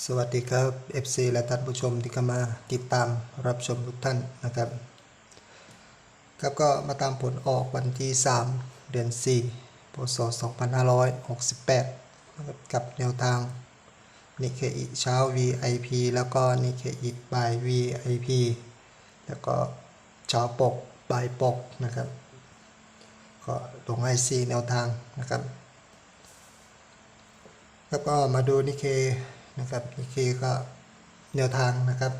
สวัสดีครับ FC และท่านผู้ชมที่เข้ามาติดตามรับชมทุกท่านนะครับ ครับก็มาตามผลออกวันที่ 3 เดือน 4 พศ 2568นะครับกับแนวทางนิเคอิเช้า VIP แล้วก็นิเคอิบ่าย VIP แล้วก็เช้าปกบ่ายปกนะครับ ก็ลงให้4แนวทางนะครับ แล้วก็มาดูนิเค นะครับนิเคก็แนวทางนะครับ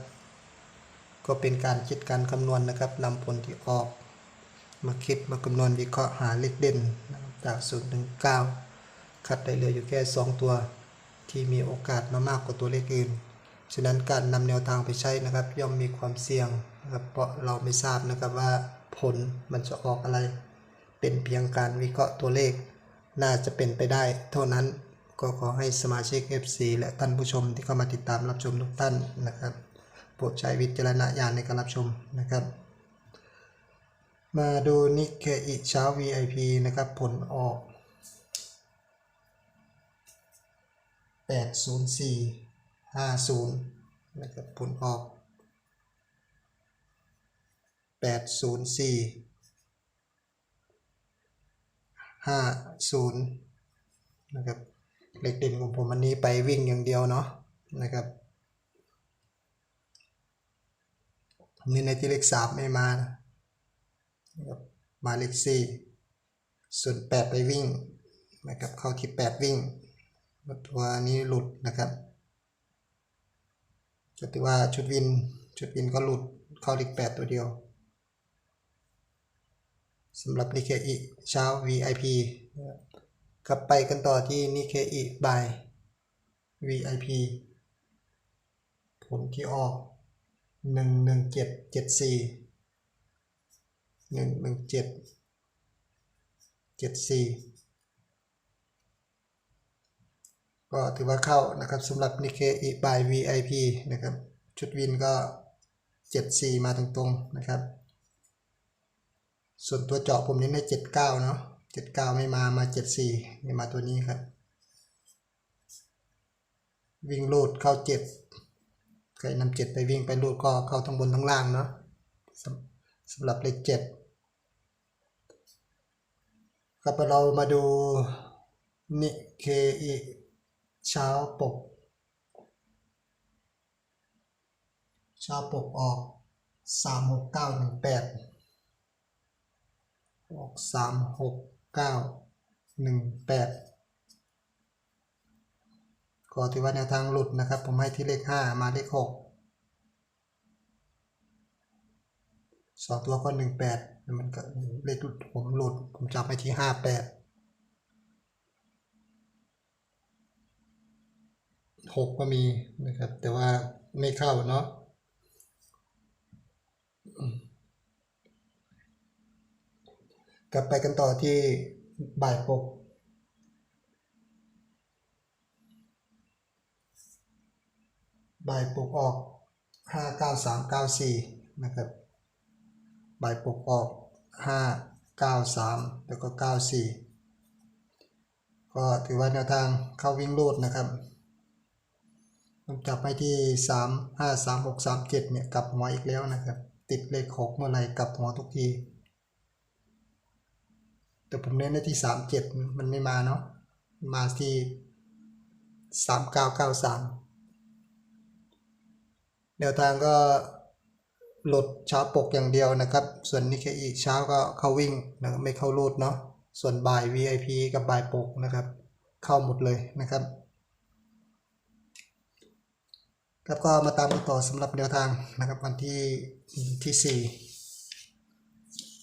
ก็เป็นการคิดการคำนวณนะครับนำผลที่ออก มาคิดมาคำนวณวิเคราะห์หาเลขเด่นนะครับจาก0ถึง9คัดได้เหลืออยู่แค่ 2 ตัว ที่มีโอกาสมามากกว่าตัวเลขอื่น ฉะนั้นการนำแนวทางไปใช้นะครับ ย่อมมีความเสี่ยงนะครับเพราะเราไม่ทราบนะครับว่าผลมันจะออกอะไร เป็นเพียงการวิเคราะห์ตัวเลข น่าจะเป็นไปได้เท่านั้น ก็ขอให้สมาชิก FC และท่านผู้ชมที่เข้ามาติดตามรับชมทุกท่านนะครับ โปรดใช้วิจารณญาณในการรับชมนะครับ มาดูนิกเคอิเช้า VIP นะครับ ผลออก 80450 นะครับ ผลออก 804ห้าศูนย์นะครับ เลขเด่นของผมอันนี้ไปวิ่งอย่างเดียวเนาะนะครับนี่ในที่เลขสามไม่มานะครับมาเลขสี่ส่วนแปดไปวิ่งนะครับเข้าที่แปดวิ่งตัวนี้หลุดนะครับก็ถือว่าชุดวินชุดวินก็หลุดเข้าเลขแปดตัวเดียวสำหรับนิเคอิเช้า VIP นะครับ กลับไปกันต่อที่นิเคอิบาย VIP ผลที่ออก 11774 11774 ก็ถือว่าเข้านะครับสำหรับนิเคอิบาย VIP นะครับ ชุดวินก็ 74 มาตรงๆนะครับ ส่วนตัวเจาะผมเน้นให้เจ็ดเก้าเนาะ เจ็ดเก้าไม่มามาเจ็ดสี่ไม่มาตัวนี้ครับ วิ่งลูดเข้าเจ็ดใครนำเจ็ดไปวิ่งไปลูดก็เข้าทั้งบนทั้งล่างเนาะสำสำหรับเลขเจ็ดครับเรามาดูนิเคอิเช้าปกเช้าปกออกสามหกเก้าหนึ่งแปดออกสามหก ก้าหนึ่งแปดก็ถือว่าแนวทางหลุดนะครับ ผมให้ที่เลขห้ามาเลขหกสองตัวก็หนึ่งแปดมันก็เลขหลุดผมหลุด ผมจับไปที่ห้าแปดหกก็มีนะครับ แต่ว่าไม่เข้าเนาะ กลับไปกันต่อที่บ่ายปก บ่ายปกออก 59394 นะครับ บ่ายปกออก 593 แล้วก็ 94 ก็ถือว่าแนวทางเข้าวิ่งรูดนะครับผมจับไปที่ 3 5 3 6 3 7 เนี่ยกลับหัวอีกแล้วนะครับ ติดเลข6เมื่อไหรกลับหัวทุกที แต่ผมเน้นในที่สามเจ็ดมันไม่มาเนาะมาที่สามเก้าเก้าสามแนวทางก็หลดเช้าปกอย่างเดียวนะครับ ส่วนนิเคอีเช้าก็เข้าวิ่งนะครับไม่เข้ารูดเนาะส่วนบ่าย VIP กับบ่ายปกนะครับ เข้าหมดเลยนะครับครับก็มาตามกันต่อสำหรับแนวทางนะครับวันที่ที่สี่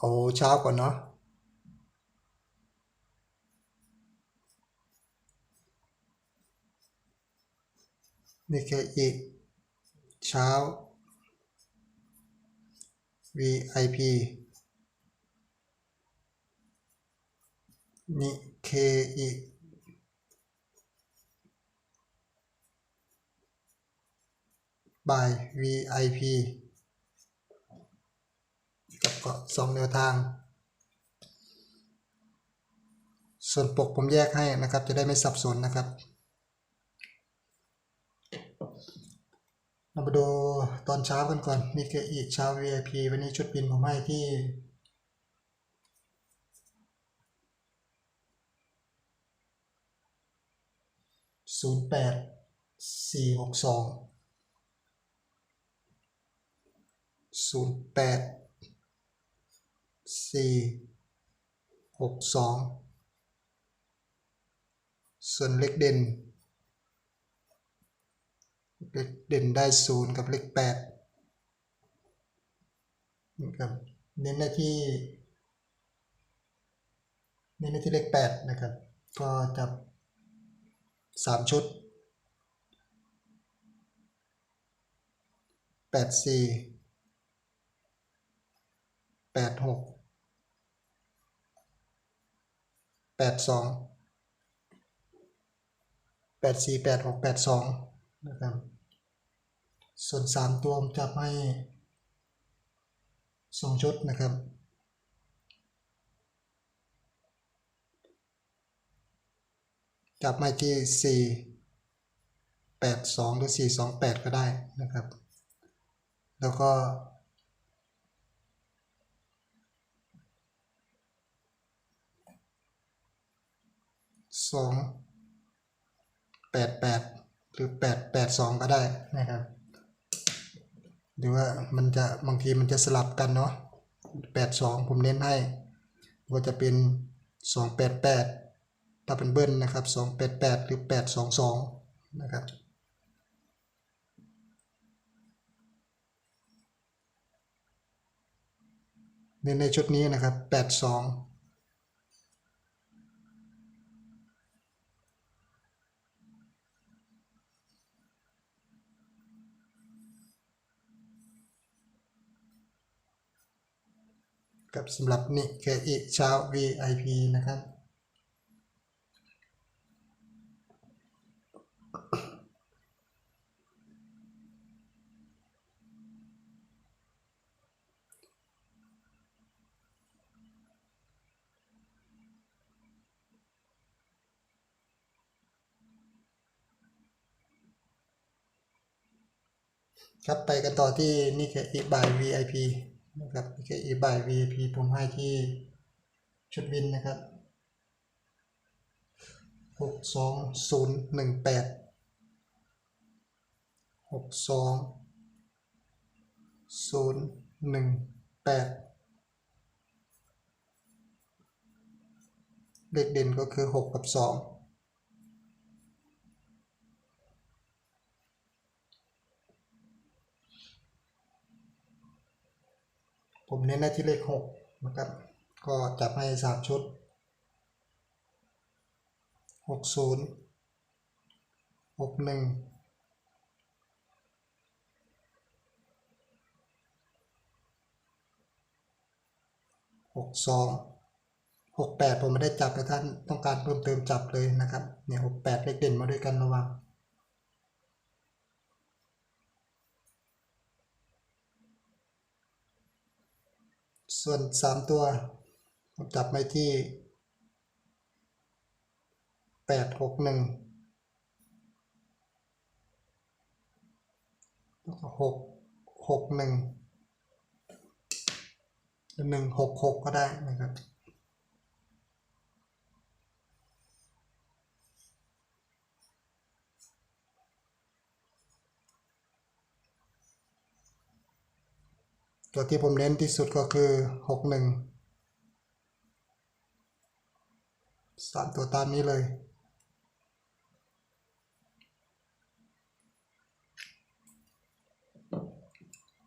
เอาเช้าก่อนเนาะนี่เคอีกเช้า VIP นิเคอีบาย VIP กับก็สองแนวทาง ส่วนปกผมแยกให้นะครับ จะได้ไม่สับสนนะครับเรามาดูตอนเช้ากันก่อนนี่คืออีกเช้า VIP วันนี้ชุดบินผมให้ที่ศูนย์แปดสี่หกสองศูนย์แปด สี่หกสองส่วนเลขเด่น เลขเด่นได้ศูนย์กับเลขแปดนะครับเน้นในที่เน้นในที่เลขแปดนะครับ ก็จับสามชุดแปดสี่แปดหก แปดสองแปดสี่แปดหกแปดสองนะครับ ส่วนสามตัวผมจับให้สองชุดนะครับจับมาที่สี่แปดสองหรือสี่สองแปดก็ได้นะครับ แล้วก็ สองแปดแปดหรือแปดแปดสองก็ได้นะครับ หรือว่ามันจะบางทีมันจะสลับกันเนาะแปดสองผมเน้นให้ว่าจะเป็นสองแปดแปดถ้าเป็นเบิ้ลนะครับสองแปดแปดหรือแปดสองสองนะครับเน้นในชุดนี้นะครับแปดสอง กับสำหรับนิเคอิเช้า VIP นะครับครับไปกันต่อที่นิเคอิบาย VIP นะครับ PKE by VAP ผมให้ที่ชุดวินนะครับ 62018 62018เลขเด่นก็คือ 6 กับ 2 ผมเน้นในที่เลขหกนะครับ ก็จับให้สามชุดหกศูนย์หกหนึ่งหกสองหกแปดผมไม่ได้จับแต่ท่านต้องการเพิ่มเติมจับเลยนะครับเนี่ยหกแปดเลขเด่นมาด้วยกันระวัง ส่วนสามตัวผมจับไปที่แปดหกหนึ่งแล้วก็หกหกหนึ่งหรือหนึ่งหกหกก็ได้นะครับ ตัวที่ผมเน้นที่สุดก็คือหกหนึ่งสามตัวตามนี้เลย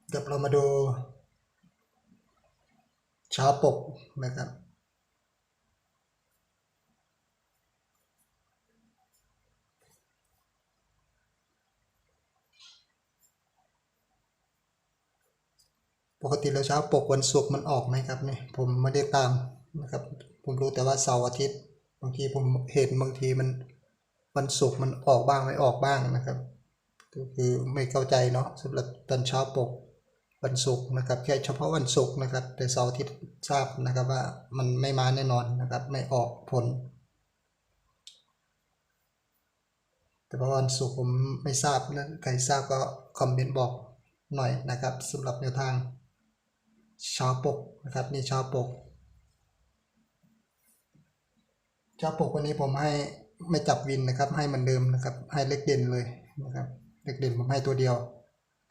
เดี๋ยวเรามาดูเช้าปกนะครับ น ปกติแล้วเช้าปกวันศุกร์มันออกไหมครับเนี่ยผมไม่ได้ตามนะครับ ผมรู้แต่ว่าเสาร์อาทิตย์บางทีผมเห็นบางทีมันวันศุกร์มันออกบ้างไม่ออกบ้างนะครับ ก็คือไม่เข้าใจเนาะสำหรับตอนเช้าปกวันศุกร์นะครับแค่เฉพาะวันศุกร์นะครับ แต่เสาร์อาทิตย์ทราบนะครับว่ามันไม่มาแน่นอนนะครับ ไม่ออกผล แต่ว่าวันศุกร์ผมไม่ทราบนะใครทราบก็คอมเมนต์บอกหน่อยนะครับสำหรับแนวทาง ช้าปกนะครับนี่ช้าปกช้าปกวันนี้ผมให้ไม่จับวินนะครับ ให้เหมือนเดิมนะครับ ให้เลขเด่นเลยนะครับ เลขเด่นผมให้ตัวเดียว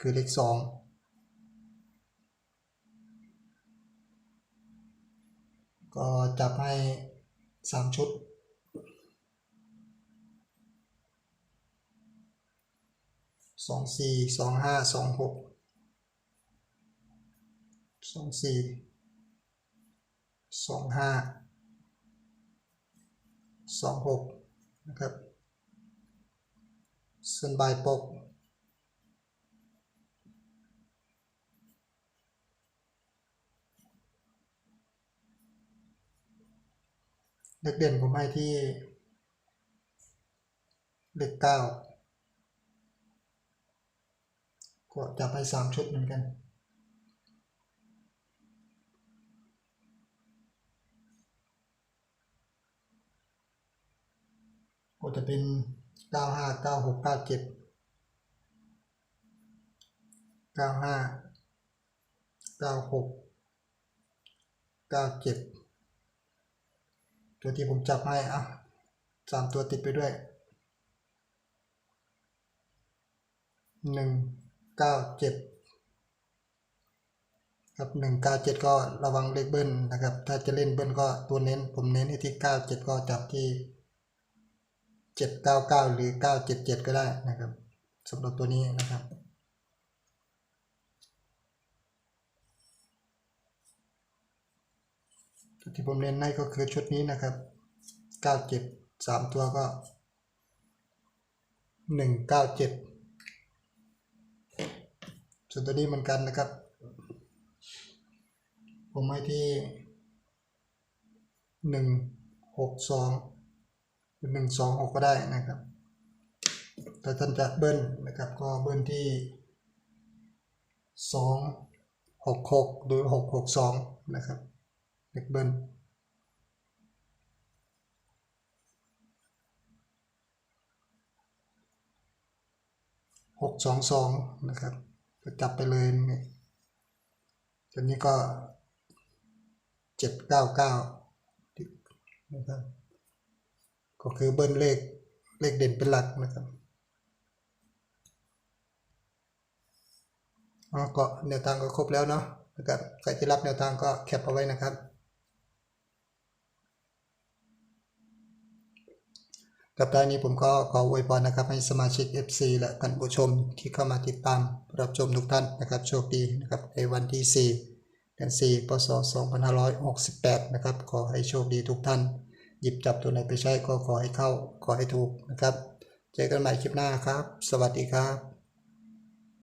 คือเลขสองก็จับให้สามชุดสองสี่สองห้าสองหก สองสี่สองห้าสองหกนะครับส่วนบายปกเลขเด่นผมให้ที่เลขเก้าก็จับไปสามชุดเหมือนกัน ก็จะเป็นเก้าห้าเก้าหกเก้าเจ็ดเก้าห้าเก้าหกเก้าเจ็ดตัวที่ผมจับให้อะสามตัวติดไปด้วยหนึ่งเก้าเจ็ดครับหนึ่งเก้าเจ็ดก็ระวังเลขเบิ้ลนะครับ ถ้าจะเล่นเบิ้ลก็ตัวเน้น ผมเน้นที่เก้าเจ็ดก็จับที่ 799 หรือ 977 ก็ได้นะครับสำหรับตัวนี้นะครับที่ผมเน้นให้ก็คือชุดนี้นะครับ 97 3 ตัวก็ 197ส่วนตัวนี้เหมือนกันนะครับ ผมให้ที่ 162 เป็นหนึ่งสองหกก็ได้นะครับแต่ท่านจะเบิ้ลนะครับ ก็เบิ้ลที่สองหกหกหรือหกหกสองนะครับเลขเบิ้ลหกสองสองนะครับก็จับไปเลยนี่ตอนนี้ก็เจ็ดเก้าเก้านะครับ ก็คือเบิ้ลเลขเลขเด่นเป็นหลักนะครับก็แนวทางก็ครบแล้วเนาะนะครับใครที่รับแนวทางก็แคปเอาไว้นะครับ กับท้ายนี้ผมก็ขออวยพรนะครับ ให้สมาชิก FC และท่านผู้ชมที่เข้ามาติดตามรับชมทุกท่านนะครับโชคดีนะครับในวันที่ 4 เดือน4พศ2568 นะครับ ขอให้โชคดีทุกท่าน หยิบจับตัวไหนไปใช้ก็ขอให้เข้าขอให้ถูกนะครับ เจอกันใหม่คลิปหน้าครับ สวัสดีครับ